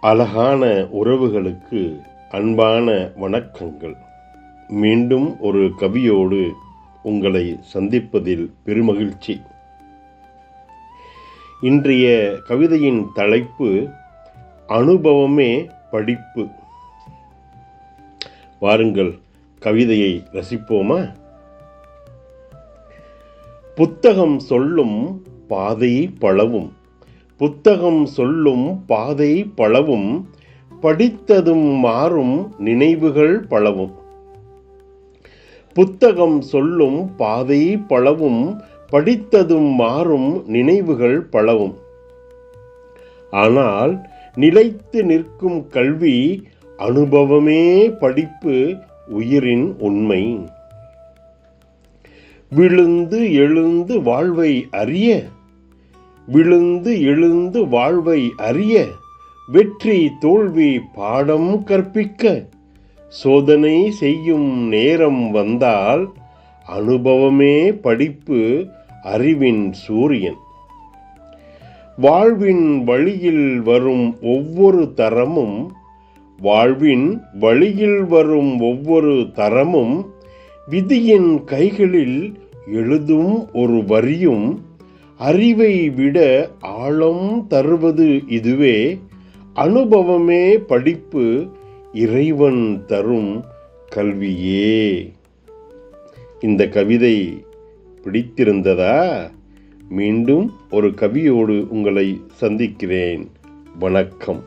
அழகான உறவுகளுக்கு அன்பான வணக்கங்கள். மீண்டும் ஒரு கவியோடு உங்களை சந்திப்பதில் பெருமகிழ்ச்சி. இன்றைய கவிதையின் தலைப்பு அனுபவமே படிப்பு. வாருங்கள் கவிதையை ரசிப்போமா? புத்தகம் சொல்லும் பாதை பழவும். புத்தகம் சொல்லும் பாதை பழவும் படித்ததும் மாறும் நினைவுகள் பழவும் புத்தகம் சொல்லும் பாதை பழவும் படித்ததும் மாறும் நினைவுகள் பழவும் ஆனால் நிலைத்து நிற்கும் கல்வி அனுபவமே படிப்பு உயிரின் உண்மை. விழுந்து எழுந்து வாழ்வை அறிய விழுந்து எழுந்து வாழ்வை அறிய வெற்றி தோல்வி பாடம் கற்பிக்க சோதனை செய்யும் நேரம் வந்தால் அனுபவமே படிப்பு அறிவின் சூரியன். வாழ்வின் வழியில் வரும் ஒவ்வொரு தரமும் வாழ்வின் வழியில் வரும் ஒவ்வொரு தரமும் விதியின் கைகளில் எழுதும் ஒரு வரியும் அறிவை விட ஆழம் தருவது இதுவே அனுபவமே படிப்பு இறைவன் தரும் கல்வியே. இந்த கவிதை பிடித்திருந்ததா? மீண்டும் ஒரு கவியோடு உங்களை சந்திக்கிறேன். வணக்கம்.